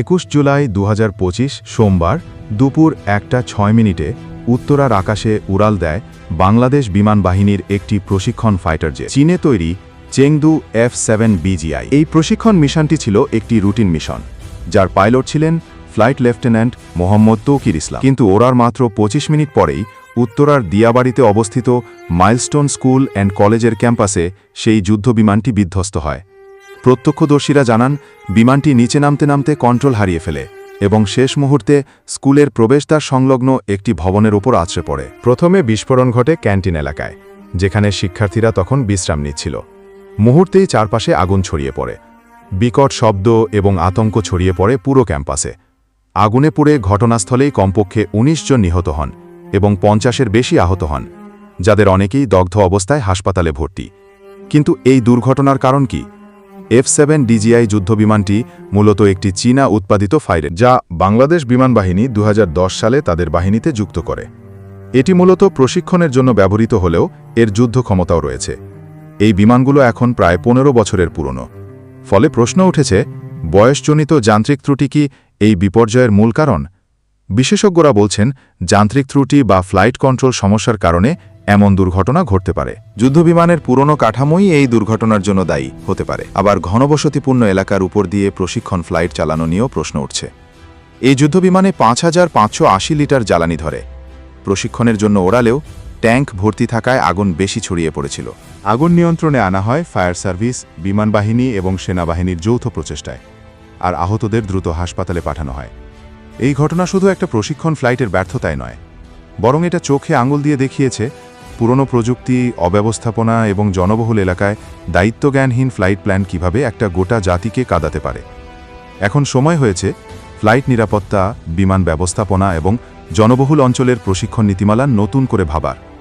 একুশ জুলাই দু হাজার পঁচিশ সোমবার দুপুর একটা ছয় মিনিটে উত্তরার আকাশে উড়াল দেয় বাংলাদেশ বিমান বাহিনীর একটি প্রশিক্ষণ ফাইটার জেট। চীনে তৈরি চেংদু এফ সেভেন বিজিআই। এই প্রশিক্ষণ মিশনটি ছিল একটি রুটিন মিশন, যার পাইলট ছিলেন ফ্লাইট লেফটেন্যান্ট মোহাম্মদ তৌকির ইসলাম। কিন্তু ওরার মাত্র ২৫ মিনিট পরেই উত্তরার দিয়াবাড়িতে অবস্থিত মাইলস্টোন স্কুল অ্যান্ড কলেজের ক্যাম্পাসে সেই যুদ্ধবিমানটি বিধ্বস্ত হয়। প্রত্যক্ষদর্শীরা জানান, বিমানটি নিচে নামতে নামতে কন্ট্রোল হারিয়ে ফেলে এবং শেষ মুহূর্তে স্কুলের প্রবেশদ্বার সংলগ্ন একটি ভবনের ওপর আছড়ে পড়ে। প্রথমে বিস্ফোরণ ঘটে ক্যান্টিন এলাকায়, যেখানে শিক্ষার্থীরা তখন বিশ্রাম নিচ্ছিল। মুহূর্তেই চারপাশে আগুন ছড়িয়ে পড়ে। বিকট শব্দ এবং আতঙ্ক ছড়িয়ে পড়ে পুরো ক্যাম্পাসে। আগুনে পুড়ে ঘটনাস্থলেই কমপক্ষে ১৯ জন নিহত হন। এবং পঞ্চাশের বেশি আহত হন, যাদের অনেকেই দগ্ধ অবস্থায় হাসপাতালে ভর্তি। কিন্তু এই দুর্ঘটনার কারণ কি? এফ সেভেন ডিজিআই যুদ্ধবিমানটি মূলত একটি চীনা উৎপাদিত ফাইরেট যা বাংলাদেশ বিমান বাহিনী দু হাজার দশ সালে তাদের বাহিনীতে যুক্ত করে। এটি মূলত প্রশিক্ষণের জন্য ব্যবহৃত হলেও এর যুদ্ধ ক্ষমতাও রয়েছে। এই বিমানগুলো এখন প্রায় পনেরো বছরের পুরনো। ফলে প্রশ্ন উঠেছে, বয়সজনিত যান্ত্রিক ত্রুটি কি এই বিপর্যয়ের মূল কারণ? বিশেষজ্ঞরা বলছেন, যান্ত্রিক ত্রুটি বা ফ্লাইট কন্ট্রোল সমস্যার কারণে এমন দুর্ঘটনা ঘটতে পারে। যুদ্ধবিমানের পুরনো কাঠামোই এই দুর্ঘটনার জন্য দায়ী হতে পারে। আবার ঘনবসতিপূর্ণ এলাকার উপর দিয়ে প্রশিক্ষণ ফ্লাইট চালানো নিয়েও প্রশ্ন উঠছে। এই যুদ্ধবিমানে পাঁচ হাজার পাঁচশো আশি লিটার জ্বালানি ধরে। প্রশিক্ষণের জন্য ওড়ালেও ট্যাঙ্ক ভর্তি থাকায় আগুন বেশি ছড়িয়ে পড়েছিল। আগুন নিয়ন্ত্রণে আনা হয় ফায়ার সার্ভিস বিমান বাহিনী এবং সেনাবাহিনীর যৌথ প্রচেষ্টায়। আর আহতদের দ্রুত হাসপাতালে পাঠানো হয়। এই ঘটনা শুধু একটা প্রশিক্ষণ ফ্লাইটের ব্যর্থতায় নয়, বরং এটা চোখে আঙুল দিয়ে দেখিয়েছে পুরনো প্রযুক্তি, অব্যবস্থাপনা এবং জনবহুল এলাকায় দায়িত্বজ্ঞানহীন ফ্লাইট প্ল্যান কীভাবে একটা গোটা জাতিকে কাদাতে পারে। এখন সময় হয়েছে ফ্লাইট নিরাপত্তা, বিমান ব্যবস্থাপনা এবং জনবহুল অঞ্চলের প্রশিক্ষণ নীতিমালা নতুন করে ভাবার।